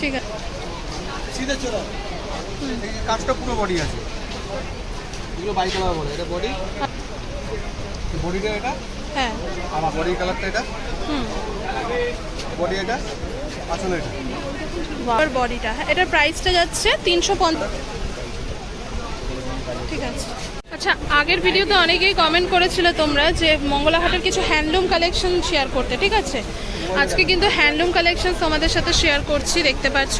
ঠিক আছে। সিধে চলো কাজটা পুরো বডি আছে। এগুলো বাই কালার বলে এটা বডি বডিটা এটা? হ্যাঁ। আর বডি কালারটা এটা? হুম। বডি এটা? আসলে এটা? আর বডিটা হ্যাঁ এটার প্রাইসটা যাচ্ছে তিনশো পঞ্চাশ। ঠিক আছে। আচ্ছা আগের ভিডিওতে অনেকেই কমেন্ট করেছিল তোমরা যে মঙ্গলাহাটের কিছু হ্যান্ডলুম কালেকশন শেয়ার করতে, ঠিক আছে? আজকে কিন্তু হ্যান্ডলুম কালেকশন তোমাদের সাথে শেয়ার করছি, দেখতে পাচ্ছ।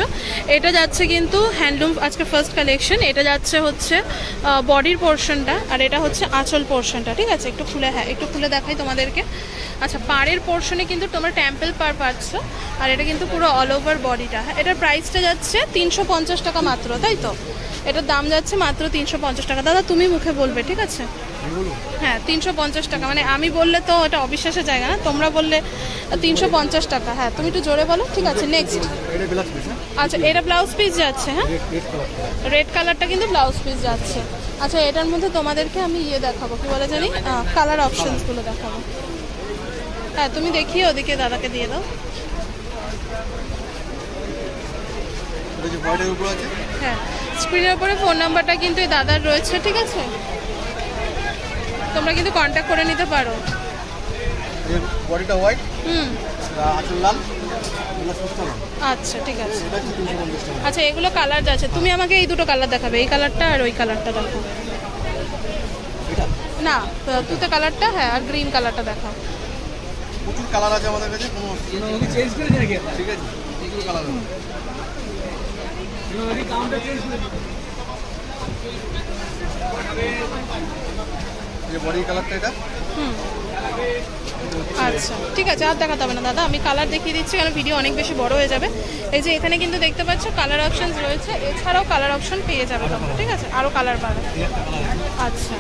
এটা যাচ্ছে কিন্তু হ্যান্ডলুম আজকে ফার্স্ট কালেকশন এটা যাচ্ছে হচ্ছে বডির পোর্শনটা আর এটা হচ্ছে আঁচল পোর্শনটা ঠিক আছে? একটু খুলে হ্যাঁ একটু খুলে দেখাই তোমাদেরকে। আচ্ছা পাড়ের পোর্শনে কিন্তু তোমরা টেম্পল পার পাচ্ছ, আর এটা কিন্তু পুরো অল ওভার বডিটা এটার প্রাইসটা যাচ্ছে তিনশো পঞ্চাশ টাকা মাত্র, তাই তো? এটার দাম যাচ্ছে মাত্র তিনশো পঞ্চাশ টাকা। দাদা তুমি মুখে বলবে ঠিক আছে? হ্যাঁ তিনশো পঞ্চাশ টাকা। মানে আমি বললে তো এটা অবিশ্বাসের জায়গা না। তোমরা বললে তিনশো পঞ্চাশ টাকা। হ্যাঁ তুমি একটু জোরে বলো। ঠিক আছে নেক্সট হ্যাঁ? আচ্ছা এটা ব্লাউজ পিস যাচ্ছে হ্যাঁ? রেড কালারটা কিন্তু ব্লাউজ পিস যাচ্ছে। আচ্ছা এটার মধ্যে তোমাদেরকে আমি ইয়ে দেখাবো। কি বলে জানি? কালার অপশনসগুলো দেখাবো। হ্যাঁ তুমি দেখিয়ে ওদিকে দাদাকে দিয়ে দাও। এটা যে বডির উপর আছে? হ্যাঁ স্ক্রিনের উপরে ফোন নাম্বারটা কিন্তু এই দাদার রয়েছে ঠিক আছে? তোমরা কিন্তু কন্ট্যাক্ট করে নিতে পারো। বডিটা হোয়াইট হুম। লাল আচ্ছা ঠিক আছে। আচ্ছা এগুলো কালার যাচ্ছে তুমি আমাকে এই দুটো কালার দেখাবে এই কালারটা আর ওই কালারটা দেখো না তুতে কালারটা হ্যাঁ আর গ্রিন কালারটা দেখাও। প্রচুর কালার আছে আমাদের কাছে কোনো চেঞ্জ নাকি ঠিক আছে কালার আছে কাউন্টার চেঞ্জ করে এই যে বডি কালারটা এটা? হুম। আচ্ছা ঠিক আছে আর দেখাতে হবে না দাদা। আমি কালার দেখিয়ে দিচ্ছি কারণ ভিডিও অনেক বেশি বড় হয়ে যাবে। এই যে এখানে কিন্তু দেখতে পাচ্ছ কালার অপশন রয়েছে। এছাড়াও কালার অপশন পেয়ে যাবে তোমরা ঠিক আছে? আরও কালার পাবে। আচ্ছা।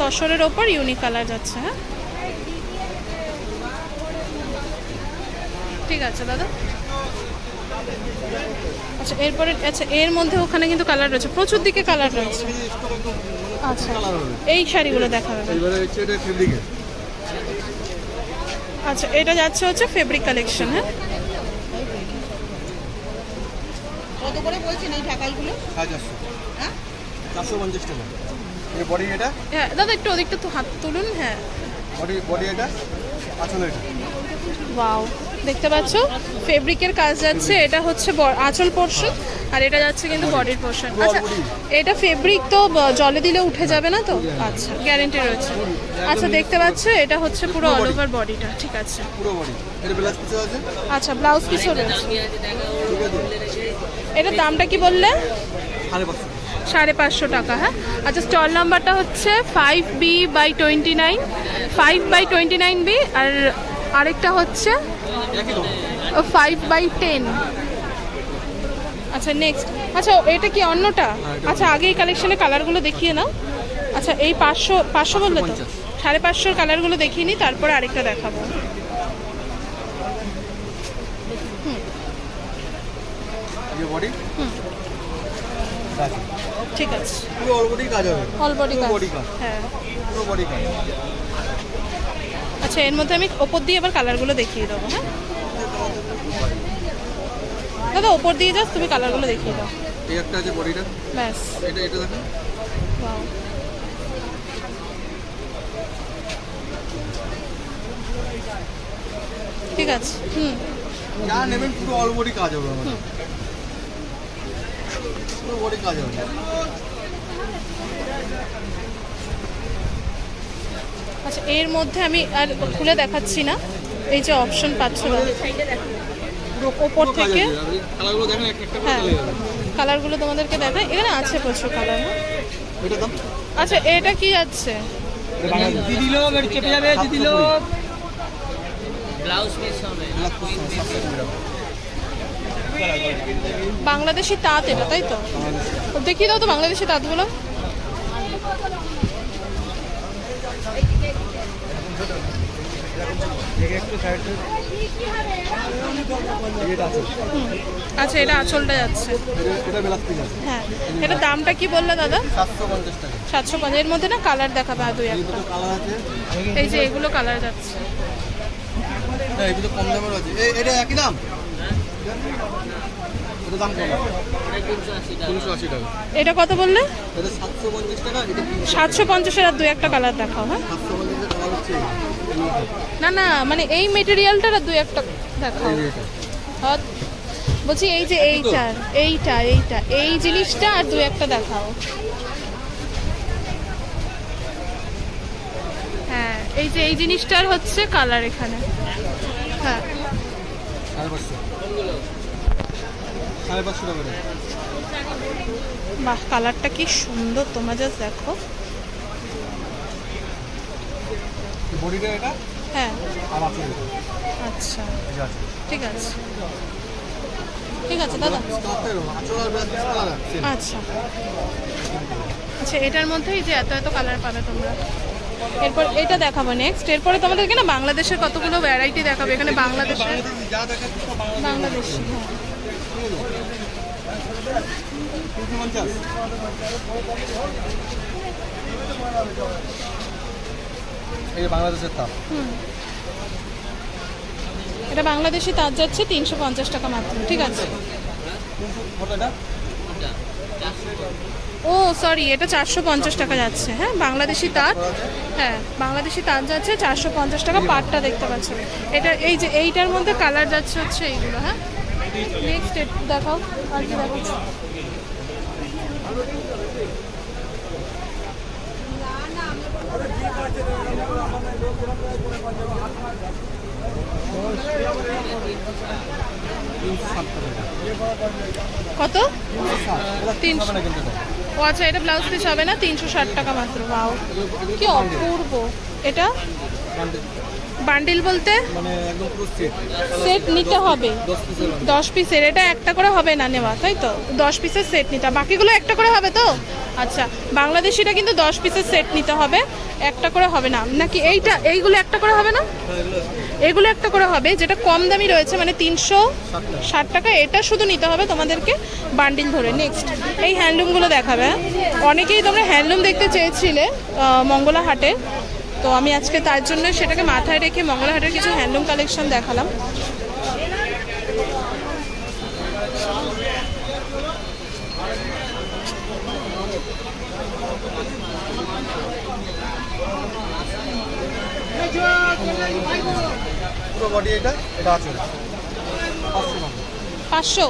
তসরের ওপর ইউনিক কালার যাচ্ছে হ্যাঁ? ঠিক আছে দাদা। আচ্ছা এরপরে আচ্ছা এর মধ্যে ওখানে কিন্তু কালার রয়েছে। প্রচুর দিকে কালার রয়েছে। আচ্ছা এই শাড়িগুলো দেখাবে এইবারে হচ্ছে এটা আচ্ছা এটা যাচ্ছে হচ্ছে ফেব্রিক কালেকশন হ্যাঁ? কত করে বলছেন এই চারশো হ্যাঁ? চারশো পঞ্চাশ টাকা। এই বডি এটা? হ্যাঁ দাদা একটু ওদিকটা তো হাত তুলুন হ্যাঁ। বডি বডি এটা? আসলে এটা। ওয়াও দেখতে পাচ্ছ? ফেব্রিকের কাজ যাচ্ছে এটা হচ্ছে আঁচল পোর্শন আর এটা যাচ্ছে কিন্তু বডির পোর্শন আচ্ছা এটা ফেব্রিক তো জলে দিলে উঠে যাবে না তো? আচ্ছা গ্যারেন্টি রয়েছে। আচ্ছা দেখতে পাচ্ছ এটা হচ্ছে পুরো অল ওভার বডিটা ঠিক আছে। আচ্ছা ব্লাউজ পিসও রয়েছে। এটার দামটা কি বললে? সাড়ে পাঁচশো। টাকা হ্যাঁ? আচ্ছা স্টল নাম্বারটা হচ্ছে five B by twenty nine five by twenty nine B আর আরেকটা হচ্ছে ফাইভ বাই টেন আচ্ছা নেক্সট আচ্ছা এটা কি অন্যটা? আচ্ছা আগে এই কালেকশনের কালারগুলো দেখিয়ে নাও। আচ্ছা এই পাঁচশো পাঁচশো বললে তো? সাড়ে পাঁচশোর কালারগুলো দেখিয়ে নিই তারপরে আরেকটা দেখাবো। ঠিক আছে। অল বডি কাজ হবে। অল বডি কাজ। হ্যাঁ। পুরো বডি কাজ। আচ্ছা এর মধ্যে আমি ওপর দিয়ে এবার কালারগুলো দেখিয়ে দেবো হ্যাঁ? দাদা ওপর দিয়ে যাস তুমি কালারগুলো দেখিয়ে দাও। এই একটা আছে বডিটা? ব্যাস। এটা এটা দেখুন Wow. ঠিক আছে হুম। যা নেবেন পুরো অল বডি কাজ হবে আমাদের। পুরো বডি কাজ হবে। আচ্ছা এর মধ্যে আমি আর খুলে দেখাচ্ছি না। এই যে অপশন পাচ্ছ ওপর থেকে আছে হ্যাঁ কালারগুলো তোমাদেরকে দেখায় এখানে আছে প্রচুর কালার আচ্ছা এটা কি কুড়ি টাকা বাংলাদেশি তাঁত এটা তাই তো? দেখিয়ে দাও তো বাংলাদেশি তাঁতগুলো একটু সাইড এটা আছে আচ্ছা এটা আঁচলটা যাচ্ছে। হ্যাঁ। এটা দামটা কি বললে দাদা? সাতশো পঞ্চাশ এর মধ্যে না কালার দেখাবে আর দুই একটা। এই যে এগুলো কালার যাচ্ছে। কম দামের আছে। এটা একই দাম? কত বললে? সাতশো পঞ্চাশের আর দু একটা কালার দেখাও হ্যাঁ। না না মানে এই মেটেরিয়ালটার আর দু একটা দেখাও। যে হ্যাঁ, বলছি এই যে এইটার এইটা এইটা এই জিনিসটা আর দু একটা দেখাও। হ্যাঁ এই যে এই জিনিসটার হচ্ছে কালার এখানে। হ্যাঁ। বাহ কালারটা কি সুন্দর তোমরা জাস্ট দেখো। বডিটা এটা? হ্যাঁ। আর আছে আচ্ছা। ঠিক আছে। ঠিক আছে। দাদা। আচ্ছা। আচ্ছা এটার মধ্যেই যে এত এত কালার পাবে তোমরা। এরপর এটা দেখাবো নেক্সট এরপরে তোমাদেরকে না বাংলাদেশের কতগুলো ভ্যারাইটি দেখাবে। এখানে বাংলাদেশের বাংলাদেশি হ্যাঁ। এই বাংলাদেশের তাপ। হুম। এটা বাংলাদেশি তার যাচ্ছে তিনশো পঞ্চাশ টাকা মাত্র ঠিক আছে? ও সরি এটা চারশো পঞ্চাশ টাকা যাচ্ছে হ্যাঁ? বাংলাদেশি তাঁত হ্যাঁ বাংলাদেশি তাঁত যাচ্ছে চারশো পঞ্চাশ টাকা পাটটা দেখতে পাচ্ছেন। এটা এই যে এইটার মধ্যে কালার যাচ্ছে হচ্ছে এইগুলো হ্যাঁ? নেক্সট দেখাও আর কি দেখাচ্ছ তিনশো ষাট টাকা কত? তিনশো। ও আচ্ছা এটা ব্লাউজ পিস হবে না? তিনশো ষাট টাকা মাত্র বাও কি অপূর্ব। এটা? বান্ডিল। বলতে? সেট নিতে হবে। দশ পিসের এটা একটা করে হবে না নেওয়া, তাই তো? দশ পিসের সেট নিতে। বাকিগুলো একটা করে হবে তো? আচ্ছা বাংলাদেশিটা কিন্তু দশ পিসের সেট নিতে হবে। একটা করে হবে না। নাকি এইটা, এইগুলো একটা করে হবে না? এগুলো একটা করে হবে, যেটা কম দামি রয়েছে মানে তিনশো ষাট টাকা। এটা শুধু নিতে হবে তোমাদেরকে বান্ডিল ধরে। নেক্সট এই হ্যান্ডলুমগুলো দেখাবে? অনেকেই তোমরা হ্যান্ডলুম দেখতে চেয়েছিলে মঙ্গলা হাটে তো আমি আজকে তার জন্য সেটাকে মাথায় রেখে মঙ্গলা হাটের কিছু হ্যান্ডলুম কালেকশন দেখালাম। পাঁচশো?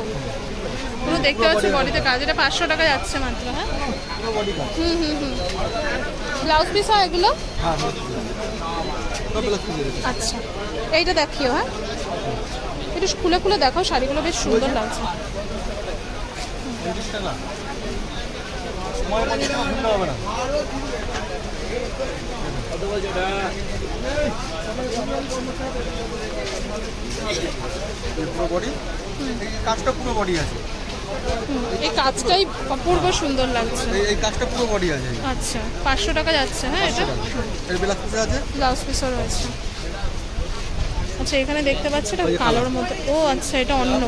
পুরো দেখতে পাচ্ছি বডিতে কাজ। এটা পাঁচশো টাকা যাচ্ছে মাত্র হ্যাঁ? হুম হুম হুম। ব্লাউজ পিস হয় এগুলো? হ্যাঁ আচ্ছা। এইটা দেখিও হ্যাঁ? একটু খুলে খুলে দেখো শাড়িগুলো বেশ সুন্দর লাগছে। পুরো বডি কাজটা পুরো বডি আছে। এই কাজটাই অপূর্ব সুন্দর লাগছে। এই কাজটা পুরো বডি আছে। আচ্ছা পাঁচশো টাকা যাচ্ছে হ্যাঁ এটা? এর ব্লাউজ পিস আছে? ব্লাউজ পিসও রয়েছে। আচ্ছা এখানে দেখতে পাচ্ছি এটা কালোর মধ্যে। ও আচ্ছা এটা অন্য।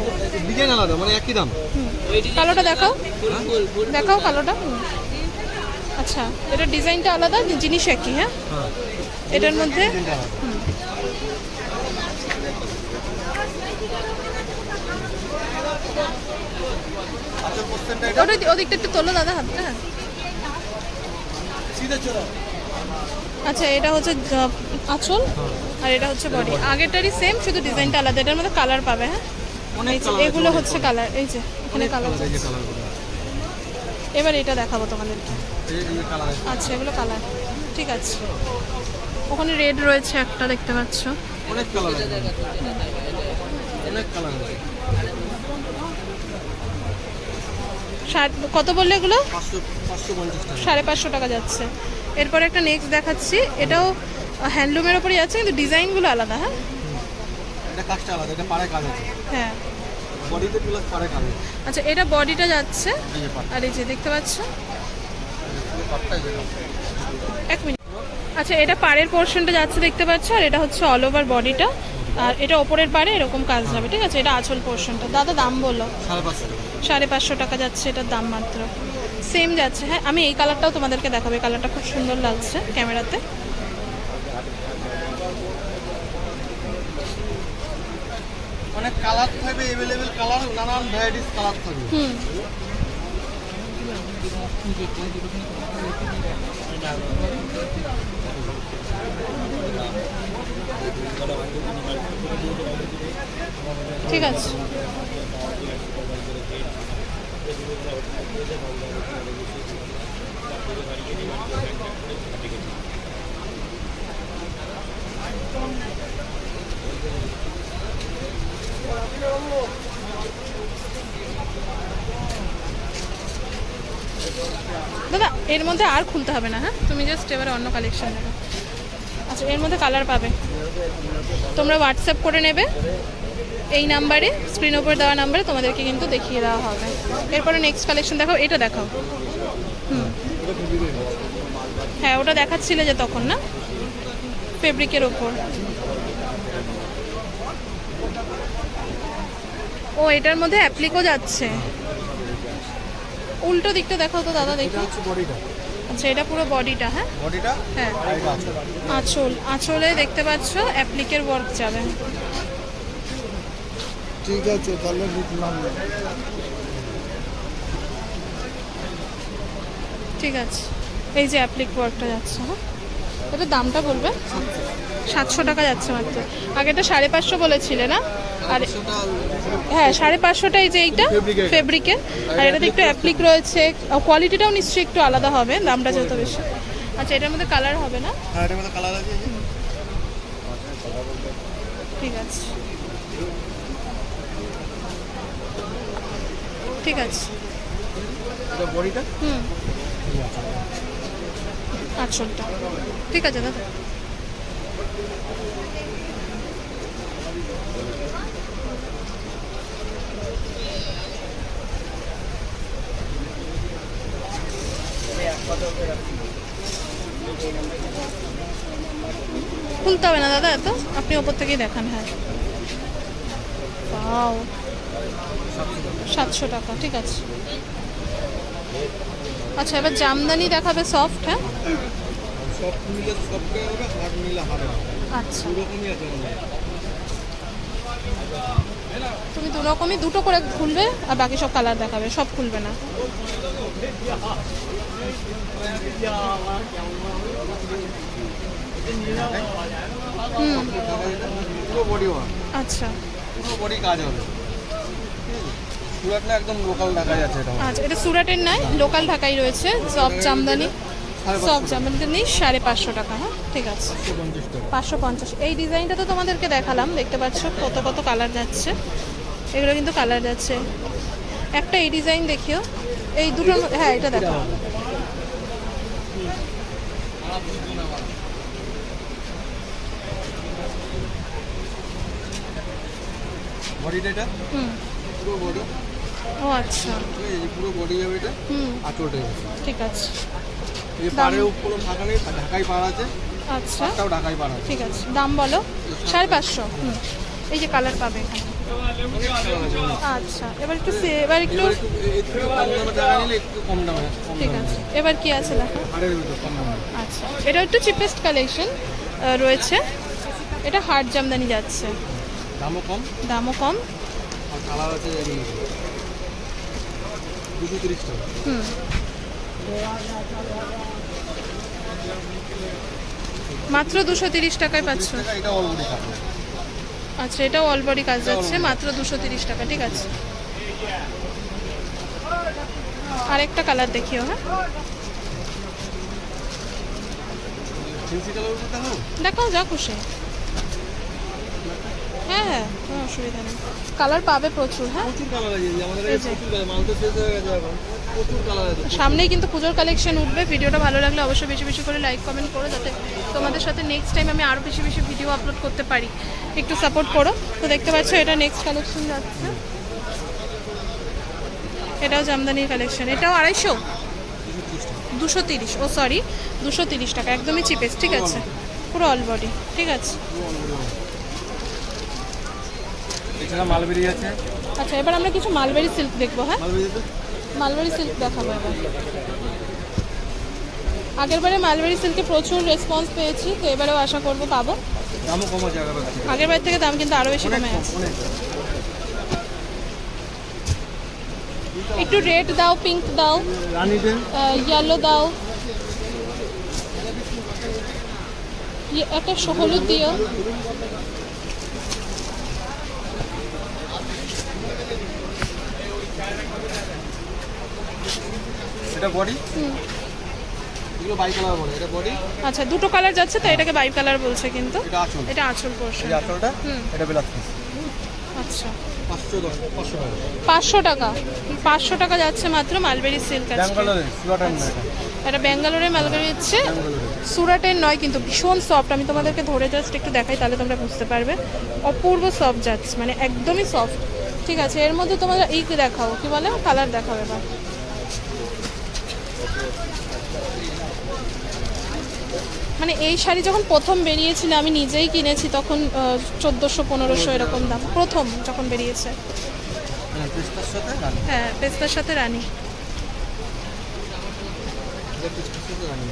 ডিজাইন আলাদা মানে একই দাম। কালোটা দেখাও। দেখাও কালোটা। আচ্ছা এটা ডিজাইনটা আলাদা জিনিস একই হ্যাঁ? হ্যাঁ। এটার মধ্যে ডিজাইনটা আলাদা আচ্ছা পোস্টারটা এটা ওটা ওদিকটা একটু তোলো দাদা হাতটা। আচ্ছা এটা হচ্ছে আঁচল আর এটা হচ্ছে বডি আগেরটারই সেম শুধু ডিজাইনটা আলাদা। এটার মধ্যে কালার পাবে হ্যাঁ? এগুলো হচ্ছে কালার এই যে এখানে কালার এবার এটা দেখাবো তোমাদেরকে। আচ্ছা এগুলো কালার ঠিক আছে। ওখানে রেড রয়েছে একটা দেখতে পাচ্ছ। অনেক কালার অনেক কালার আছে ষাট- কত বললে এগুলো? সাড়ে পাঁচশো টাকা যাচ্ছে। এরপরে একটা নেক্সট দেখাচ্ছি। এটাও হ্যান্ডলুমের ওপরই যাচ্ছে কিন্তু ডিজাইনগুলো আলাদা হ্যাঁ? হ্যাঁ। আচ্ছা এটা বডিটা যাচ্ছে। আর এই যে দেখতে পাচ্ছ? এক মিনিট। আচ্ছা এটা পাড়ের পোর্শনটা যাচ্ছে দেখতে পাচ্ছ আর এটা হচ্ছে অল ওভার বডিটা আর এটা ওপরের পাড়ে এরকম কাজ যাবে ঠিক আছে? এটা আঁচল পোর্শনটা দাদা দাম বলল সাড়ে পাঁচশো সাড়ে পাঁচশো টাকা যাচ্ছে এটার দাম মাত্র। সেম যাচ্ছে। হ্যাঁ আমি এই কালারটাও তোমাদেরকে দেখাবো। এই কালারটা খুব সুন্দর লাগছে ক্যামেরাতে। মানে কালার থাকবে এভেলেবেল কালার নানান ভ্যারাইটিস কালার থাকবে। হুম। ঠিক আছে। দাদা, এর মধ্যে আর খুলতে হবে না হ্যাঁ? তুমি জাস্ট এবারে অন্য কালেকশন নেবে। আচ্ছা এর মধ্যে কালার পাবে। তোমরা হোয়াটসঅ্যাপ করে নেবে। এই নাম্বারে স্ক্রিন ওপর দেওয়া নাম্বারে তোমাদেরকে কিন্তু দেখিয়ে দেওয়া হবে। এরপরে নেক্সট কালেকশন দেখাও, এটা দেখাও। হুম। হ্যাঁ ওটা দেখাচ্ছিলে যে তখন না? ফেব্রিকের ওপর ও, এটার মধ্যে অ্যাপ্লিকও যাচ্ছে। উল্টো দিকটা দেখাও তো, দাদা, দেখি। আচ্ছা এটা পুরো বডিটা হ্যাঁ? বডিটা? হ্যাঁ। আঁচল আঁচলে দেখতে পাচ্ছ অ্যাপ্লিকের ওয়ার্ক যাবে। ঠিক আছে তাহলে বুঝলাম। ঠিক আছে। এই যে অ্যাপ্লিক ওয়ার্কটা যাচ্ছে হ্যাঁ? এটা দামটা বলবে? সাতশো টাকা যাচ্ছে মাত্র। আগেটা সাড়ে পাঁচশো বলেছিলে না? আর হ্যাঁ সাড়ে পাঁচশোটাই যে এইটা। ফেব্রিকের আর এটাতে একটু অ্যাপ্লিক রয়েছে। কোয়ালিটিটাও নিশ্চয়ই একটু আলাদা হবে দামটা যেহেতু বেশি। আচ্ছা এটার মধ্যে কালার হবে না? হ্যাঁ। ঠিক আছে। ঠিক আছে। হুম। আটশোটা। ঠিক আছে, দাদা। খুলতে হবে না, দাদা, এত? আপনি ওপর থেকেই দেখান হ্যাঁ। সাতশো টাকা, ঠিক আছে। আচ্ছা এবার জামদানি দেখাবে সফট হ্যাঁ? সব মিলে সব টাকা হবে হাট মিলে হবে। আচ্ছা। রকমই আছে। তুমি দু রকমই দুটো করে খুলবে আর বাকি সব কালার দেখাবে সব খুলবে না। হুম। আচ্ছা। পুরো বডি কাজ হবে। সুরাটটা একদম লোকাল দেখা যাচ্ছে এটা। আচ্ছা এটা সুরাটের নয় লোকাল ঢাকাই রয়েছে সব জামদানি সব জামদানি সাড়ে পাঁচশো টাকা হ্যাঁ ঠিক আছে। পাঁচশো পঞ্চাশ এই ডিজাইনটা তো তোমাদেরকে দেখালাম দেখতে পাচ্ছ কত কত কালার যাচ্ছে। এগুলো কিন্তু কালার যাচ্ছে। একটা এই ডিজাইন দেখিও। এই মধ্যে- হ্যাঁ এটা দেখো বডিটা হুম। পুরো বডি? ও আচ্ছা। এই পুরো বডি যাবে এটা হুম। আঁচলটা ঠিক আছে। এই পাড়ের উপরে ফাঁকা নেই ঢাকাই পাড় আছে। আচ্ছা। তাও ঢাকাই পাড় আছে। ঠিক আছে। দাম বলো? সাড়ে পাঁচশো। হুম। এই যে কালার পাবে এখানে। আচ্ছা। এবার একটু এবার একটু এবার ঠিক আছে। কি আছে দেখো? আচ্ছা। এটা একটু চিপেস্ট কালেকশন রয়েছে। এটা হার্ড জামদানি যাচ্ছে। দামও কম। দামও কম। কালার আছে এমনি। দুশো তিরিশ টাকা। হুম। মাত্র দুশো তিরিশ টাকায় পাচ্ছ? আচ্ছা এটাও অলবডি কাজ যাচ্ছে মাত্র দুশো তিরিশ টাকা ঠিক আছে। আরেকটা কালার দেখিও হ্যাঁ? দেখো দেখাও যা খুশি হ্যাঁ হ্যাঁ কোনো অসুবিধা নেই। কালার পাবে প্রচুর হ্যাঁ? সামনেই কিন্তু পুজোর কালেকশন উঠবে ভিডিওটা ভালো লাগলে অবশ্যই বেশি বেশি করে লাইক কমেন্ট করো যাতে তোমাদের সাথে নেক্সট টাইম আমি আরও বেশি বেশি ভিডিও আপলোড করতে পারি। একটু সাপোর্ট করো। তো দেখতে পাচ্ছ এটা নেক্সট কালেকশন যাচ্ছে। এটাও জামদানির কালেকশন এটাও আড়াইশো? দুশো তিরিশ। ও সরি দুশো তিরিশ টাকা। একদমই চিপেস্ট ঠিক আছে? পুরো অল বডি ঠিক আছে? এছাড়া মালবেরি আছে। আচ্ছা এবার আমরা কিছু মালবেরি সিল্ক দেখব হ্যাঁ? মালবেরি সিল্ক দেখাবো এবার। আগের মালবেরি সিল্কে প্রচুর রেসপন্স পেয়েছি তো এবারেও আশা করব পাবো। দামও কম আছে আগের থেকে দাম কিন্তু আরও বেশি কমে আছে একটু রেড দাও পিঙ্ক দাও ইয়েলো দাও। ইয়ে, একটা হলুদ দিও। এটা বডি? এগুলো বাই কালার বলে এটা বডি? আচ্ছা দুটো কালার যাচ্ছে তো এটাকে বাই কালার বলছে কিন্তু। এটা আঁচল। এটা আঁচল পোর্শন এই আঁচলটা এটা পিস আচ্ছা। পাঁচশো টাকা। পাঁচশো টাকা। যাচ্ছে মাত্র মালবেরি সিল্ক আছে ব্যাঙ্গালোরে এটা এটা মালবেরি হচ্ছে। সুরাটের নয় কিন্তু ভীষণ সফট আমি তোমাদেরকে ধরে জাস্ট একটু দেখাই তাহলে তোমরা বুঝতে পারবে। অপূর্ব সফট যাচ্ছে মানে একদমই সফট ঠিক আছে এর মধ্যে তোমরা এই দেখাও কি বলে? কালার দেখাও এবার। মানে এই শাড়ি যখন প্রথম বেরিয়েছিল আমি নিজেই কিনেছি তখন চোদ্দোশো পনেরোশো এরকম দাম। প্রথম যখন বেরিয়েছে। হ্যাঁ পিস্তার সাথে রানি। হ্যাঁ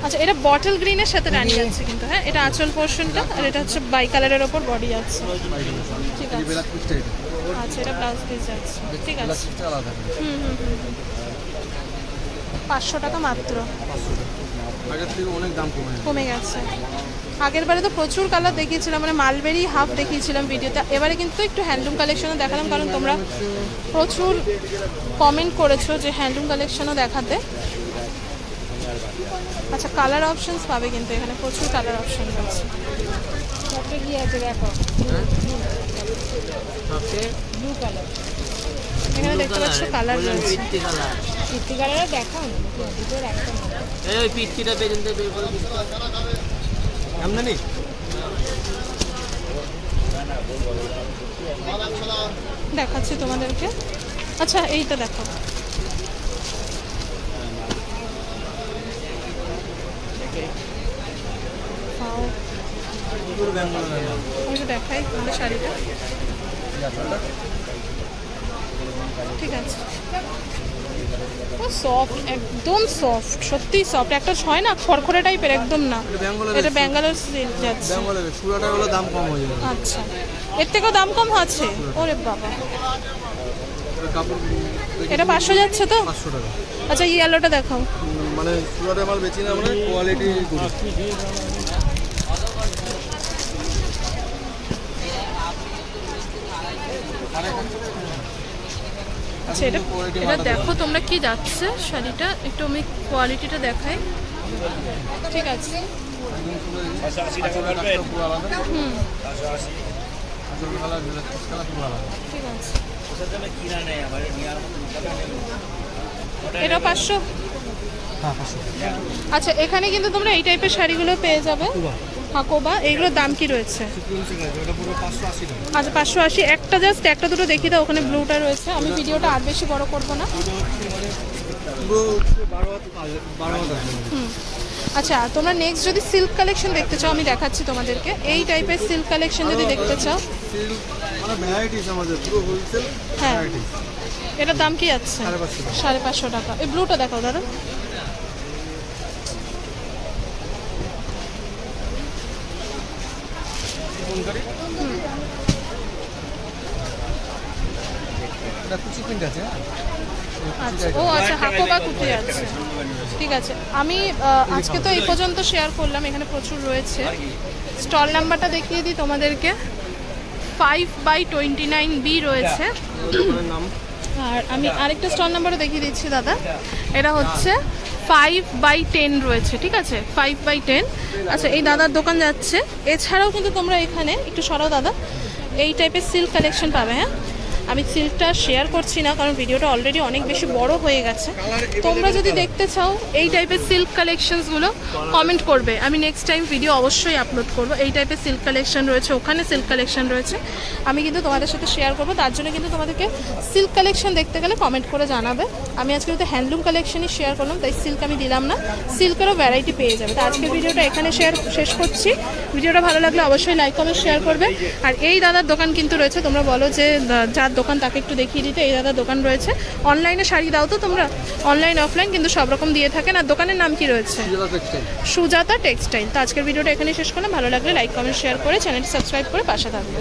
আচ্ছা এটা বটল গ্রিনের সাথে রানী যাচ্ছে কিন্তু হ্যাঁ? এটা আঁচল পোর্শনটা আর এটা হচ্ছে বাই কালারের ওপর বডি যাচ্ছে ঠিক আছে। আচ্ছা এটা ব্লাউজ পিস যাচ্ছে ঠিক আছে। হুম হুম হুম। পাঁচশো টাকা মাত্র। কমে গেছে। আগের বারে তো প্রচুর কালার দেখিয়েছিলাম মানে মালবেরি হাফ দেখিয়েছিলাম ভিডিওতে। এবারে কিন্তু একটু হ্যান্ডলুম কালেকশনও দেখালাম কারণ তোমরা প্রচুর কমেন্ট করেছ যে হ্যান্ডলুম কালেকশনও দেখাতে। আচ্ছা কালার অপশনস পাবে কিন্তু এখানে প্রচুর কালার অপশন আছে কি আছে দেখো। এখানে দেখতে পাচ্ছ কালার রয়েছে। কীর্তি কালারও দেখাও দুটোর একটা এই ওই পিচ্ছিটা বের করে দেখাচ্ছি তোমাদেরকে। আচ্ছা এইটা দেখো। দেখাই আমাদের শাড়িটা। ঠিক আছে। সফট একদম সফট সত্যি সফট একটা হয় না খড়খড়ে টাইপের একদম না। এটা ব্যাঙ্গালোরে সিল্ক যাচ্ছে। সুরাটা হলো দাম কম হয়ে যাবে। আচ্ছা। এর থেকেও দাম কম আছে? ওরে বাবা। এটা পাঁচশো যাচ্ছে তো? আচ্ছা ইয়েলোটা দেখাও। মানে সুরাটের মাল বেচি না আমরা কোয়ালিটি করি আচ্ছা এটা এটা দেখো তোমরা কি যাচ্ছে শাড়িটা। একটু আমি কোয়ালিটিটা দেখাই। ঠিক আছে। হুম ঠিক আছে। এটা হ্যাঁ পাঁচশো। আচ্ছা এখানে কিন্তু তোমরা এই টাইপের শাড়িগুলো পেয়ে যাবে। হাকোবা এইগুলোর দাম কি রয়েছে? আচ্ছা পাঁচশো আশি। একটা জাস্ট একটা দুটো দেখি দাও ওখানে ব্লুটা রয়েছে। আমি ভিডিওটা আর বেশি বড় করব না। আচ্ছা তোমরা নেক্সট যদি সিল্ক কালেকশন দেখতে চাও আমি দেখাচ্ছি তোমাদেরকে। এই টাইপের সিল্ক কালেকশন যদি দেখতে চাও। হ্যাঁ। এটার দাম কি আছে? সাড়ে পাঁচশো টাকা। সাড়ে পাঁচশো টাকা। এই ব্লুটা দেখাও দাদা। ফোন করি। এটা কুচি প্রিন্ট আছে হ্যাঁ? আচ্ছা। ও আচ্ছা হাকোবা কুটি আছে। ঠিক আছে। আমি আজকে তো এই পর্যন্ত শেয়ার করলাম এখানে প্রচুর রয়েছে। স্টল নাম্বারটা দেখিয়ে দিই তোমাদেরকে। Five by twenty nine B রয়েছে আর আমি আরেকটা স্টল নাম্বারও দেখিয়ে দিচ্ছি দাদা। এটা হচ্ছে ফাইভ বাই টেন রয়েছে, ঠিক আছে? ফাইভ বাই টেন আচ্ছা এই দাদার দোকান যাচ্ছে। এছাড়াও কিন্তু তোমরা এখানে, একটু সরাও দাদা, এই টাইপের সিল্ক কালেকশন পাবে হ্যাঁ? আমি সিল্কটা শেয়ার করছি না, কারণ ভিডিওটা অলরেডি অনেক বেশি বড় হয়ে গেছে। তোমরা যদি দেখতে চাও এই টাইপের সিল্ক কালেকশনসগুলো কমেন্ট করবে। আমি নেক্সট টাইম ভিডিও অবশ্যই আপলোড করব। এই টাইপের সিল্ক কালেকশন রয়েছে, ওখানে সিল্ক কালেকশন রয়েছে। আমি কিন্তু তোমাদের সাথে শেয়ার করব, তার জন্য কিন্তু তোমাদেরকে সিল্ক কালেকশন দেখতে গেলে কমেন্ট করে জানাবে। আমি আজকে কিন্তু হ্যান্ডলুম কালেকশনই শেয়ার করলাম, তাই সিল্ক আমি দিলাম না। সিল্কেরও ভ্যারাইটি পেয়ে যাবে। তো আজকের ভিডিওটা এখানে শেয়ার শেষ করছি। ভিডিওটা ভালো লাগলে অবশ্যই লাইক কমেন্ট শেয়ার করবে। আর এই দাদার দোকান কিন্তু রয়েছে, তোমরা বলো যে দা- যার দোকান তাকে একটু দেখিয়ে দিতে। এই দাদার দোকান রয়েছে। অনলাইনে শাড়ি দাও তো তোমরা। অনলাইন অফলাইন কিন্তু সব রকম দিয়ে থাকেন। আর দোকানের নাম কি রয়েছে? সুজাতা টেক্সটাইল। সুজাতা টেক্সটাইল। তো আজকের ভিডিওটা এখানে শেষ করলাম। ভালো লাগলে লাইক কমেন্ট শেয়ার করে চ্যানেলটি সাবস্ক্রাইব করে পাশে থাকবে।